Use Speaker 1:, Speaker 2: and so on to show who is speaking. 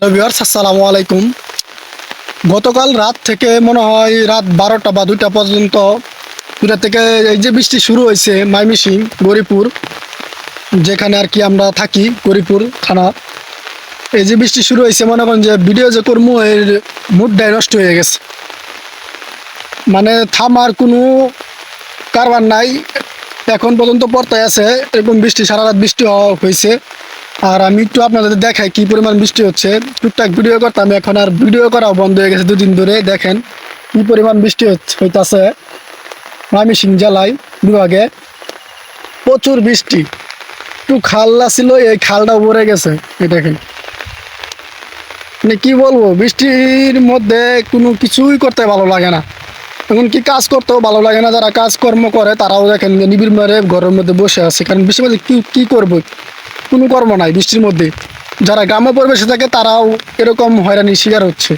Speaker 1: Hello viewers, আসসালামু আলাইকুম। গতকাল রাত থেকে মনে হয় রাত বারোটা বা দুইটা পর্যন্ত দুটা থেকে এই যে বৃষ্টি শুরু হয়েছে মাইমিসিং গরিপুর, যেখানে আর কি আমরা থাকি, গরিপুর থানা, এই যে বৃষ্টি শুরু হয়েছে, মনে করেন যে ভিডিও যে করব, এর মুডটাই নষ্ট হয়ে গেছে। মানে থামার কোনো কারবার নাই, এখন পর্যন্ত পড়তে আছে, এরকম বৃষ্টি সারা রাত বৃষ্টি হওয়া হয়েছে। আর আমি একটু আপনাদের দেখাই কি পরিমাণ বৃষ্টি হচ্ছে। টুকটাক ভিডিও করতাম, এখন আর ভিডিও করাও বন্ধ হয়ে গেছে দুদিন ধরে। দেখেন কি পরিমাণ বৃষ্টি হচ্ছে- হইতাছে ময়মনসিংহ জেলায়, বিভাগে। প্রচুর বৃষ্টি। একটু খাল্লা ছিল, এই খালটা ভরে গেছে। এই দেখেন। মানে কি বলব, বৃষ্টির মধ্যে কোনো কিছুই করতে ভালো লাগে না। এখন কি কাজ করতেও ভালো লাগে না। যারা কাজকর্ম করে, তারাও দেখেন নিবিড় মেরে ঘরের মধ্যে বসে আছে। কারণ বৃষ্টির মধ্যে কি কি করব? কোনো কর্ম নাই বৃষ্টির মধ্যে। যারা গ্রাম্য পরিবেশে থাকে তারাও এরকম হয়রানির শিকার হচ্ছে।